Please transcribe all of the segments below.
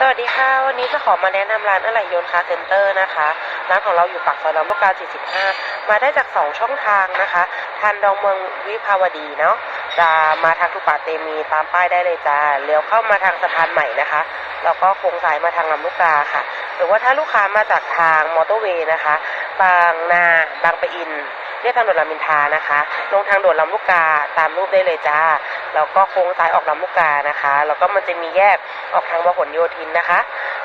สวัสดีค่ะ วันนี้จะขอมาแนะนำร้านอะไหล่ยนต์คาเซ็นเตอร์นะคะ ร้านของเราอยู่ปากซอยลำลูกกา 45 มาได้จาก 2 ช่องทางนะคะทันดองเมืองวิภาวดีเนาะจะมาทางทุปาเตมีตามป้ายได้เลยจ้าเลี้ยวเข้ามาทางสะพานใหม่นะคะแล้วก็โค้งซ้ายมาทางลำลูกกาค่ะ หรือว่าถ้าลูกค้ามาจากทางมอเตอร์เวย์นะคะ บางนาบางปะอินเรียกทางด่วนรามอินทานะคะ ลงทางด่วนลำลูกกาตามรูปได้เลยจ้า แล้วก็โค้งซ้ายออกลำลูกกานะคะ แล้วก็มันจะมีแยกออกทางพหลโยธินนะคะ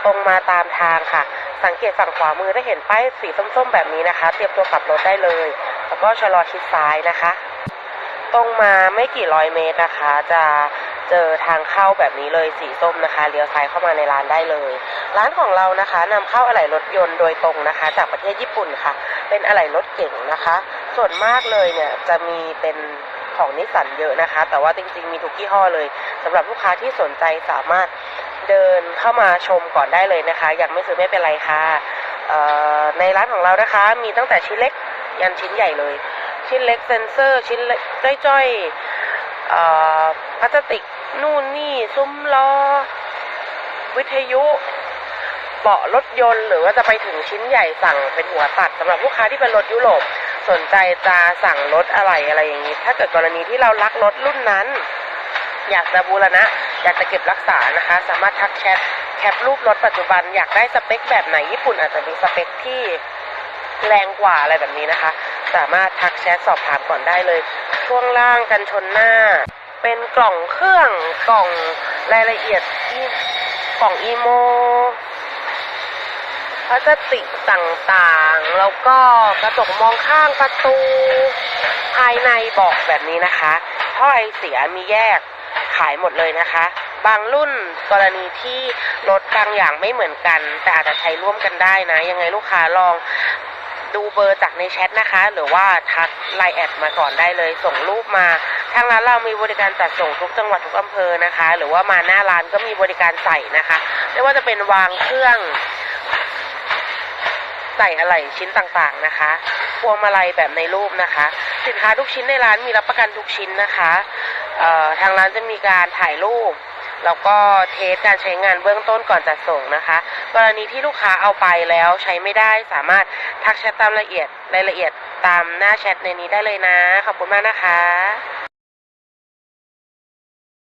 ตรงมาตามทางค่ะ สังเกตฝั่งขวามือได้เห็นป้ายสีส้มๆแบบนี้นะคะ เตรียมตัวกลับรถได้เลย แล้วก็ชะลอชิดซ้ายนะคะ ตรงมาไม่กี่ร้อยเมตรนะคะ จะเจอทางเข้าแบบนี้เลยสีส้มนะคะเลี้ยวซ้ายเข้ามาในร้านได้เลย ร้านของเรานะคะนำเข้าอะไหล่รถยนต์โดยตรงนะคะ จากประเทศญี่ปุ่นค่ะ เป็นอะไหล่รถเก่งนะคะ ส่วนมากเลยเนี่ยจะมีเป็น ของนิสสันเยอะนะคะ แต่ว่าจริงๆมีทุกยี่ห้อเลยสำหรับลูกค้าที่สนใจสามารถเดินเข้ามาชมก่อนได้เลยนะคะอยากไม่ซื้อไม่เป็นไรค่ะเอ่อในร้านของเรานะคะ มีตั้งแต่ชิ้นเล็กยันชิ้นใหญ่เลย ชิ้นเล็กเซนเซอร์ชิ้นเล็กจ้อยๆเอ่อพลาสติกนู่นนี่ซุ้มล้อ วิทยุเบาะรถยนต์หรือว่าจะไปถึงชิ้นใหญ่สั่งเป็นหัวตัดสำหรับลูกค้าที่เป็นรถยุโรป สนใจจะสั่งรถอะไรอะไรอย่างนี้ ถ้าเกิดกรณีที่เรารักรถรุ่นนั้น อยากจะบูรณะ อยากจะเก็บรักษานะคะ สามารถทักแชทแคปรูปรถปัจจุบัน อยากได้สเปคแบบไหนญี่ปุ่นอาจจะมีสเปคที่แรงกว่าอะไรแบบนี้นะคะ สามารถทักแชทสอบถามก่อนได้เลย ช่วงล่างกันชนหน้า เป็นกล่องเครื่องกล่องรายละเอียดกล่องอีโม ลาสติกต่างๆ แล้วก็กระจกมองข้างประตู ภายในบอกแบบนี้นะคะท่อไอเสียมีแยกขายหมดเลยนะคะ บางรุ่นกรณีที่รถบางอย่างไม่เหมือนกัน แต่อาจจะใช้ร่วมกันได้นะ ยังไงลูกค้าลองดูเบอร์จากในแชทนะคะ หรือว่าทักไลน์แอดมาก่อนได้เลย ส่งรูปมาทางร้านเรามีบริการจัดส่งทุกจังหวัดทุกอำเภอนะคะ หรือว่ามาหน้าร้านก็มีบริการใส่นะคะ ไม่ว่าจะเป็นวางเครื่อง ใส่อะไหล่ชิ้นต่างๆนะคะพวงมาลัยแบบในรูปนะคะ สินค้าทุกชิ้นในร้านมีรับประกันทุกชิ้นนะคะทางร้านจะมีการถ่ายรูปแล้วก็เทสการใช้งานเบื้องต้นก่อนจัดส่งนะคะ กรณีที่ลูกค้าเอาไปแล้วใช้ไม่ได้สามารถทักแชทตามละเอียดรายละเอียดตามหน้าแชทในนี้ได้เลยนะ ขอบคุณมากนะคะ